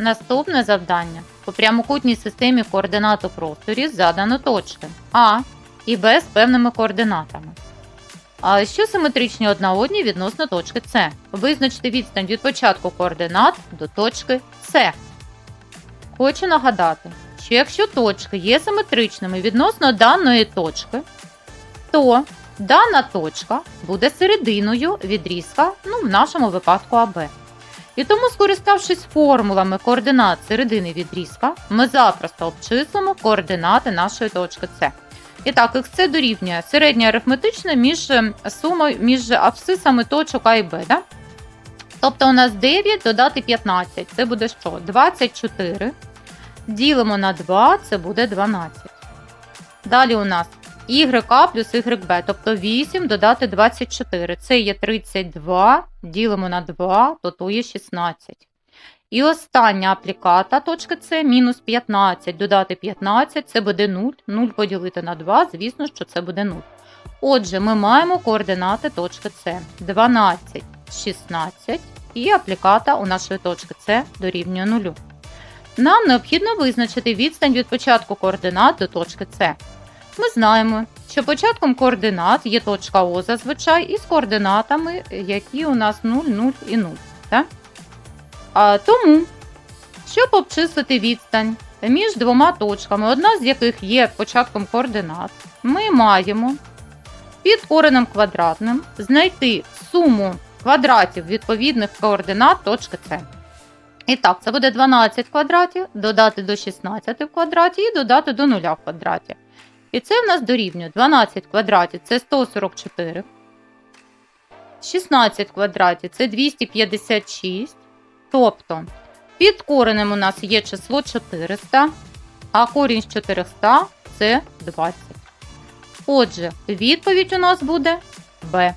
Наступне завдання. По прямокутній системі координат у просторі задано точки А і Б з певними координатами. А що симетричні одна одній відносно точки С? Визначте відстань від початку координат до точки С. Хочу нагадати, що якщо точки є симетричними відносно даної точки, то дана точка буде серединою відрізка, ну, в нашому випадку АБ. І тому, скориставшись формулами координат середини відрізка, ми запросто обчислимо координати нашої точки С. І так, х дорівнює середнє арифметичне між е, сумою між абсцисами точок А і Б. Да? Тобто у нас 9 додати 15. Це буде що? 24. Ділимо на 2, це буде 12. Далі у нас YA плюс YB, тобто 8 додати 24. Це є 32, ділимо на 2, то то є 16. І остання апліката точки С мінус 15 додати 15, це буде 0. 0 поділити на 2, звісно, що це буде 0. Отже, ми маємо координати точки С 12, 16 і апліката у нашої точки С дорівнює 0. Нам необхідно визначити відстань від початку координат до точки С. Ми знаємо, що початком координат є точка О зазвичай із координатами, які у нас 0, 0 і 0. Так? А, тому, щоб обчислити відстань між двома точками, одна з яких є початком координат, ми маємо під коренем квадратним знайти суму квадратів відповідних координат точки С. І так, це буде 12 квадратів, додати до 16 в квадраті і додати до 0 в квадраті. І це в нас дорівнює 12 квадратів це 144. 16 квадратів це 256. Тобто під коренем у нас є число 400, а корінь з 400 це 20. Отже, відповідь у нас буде Б.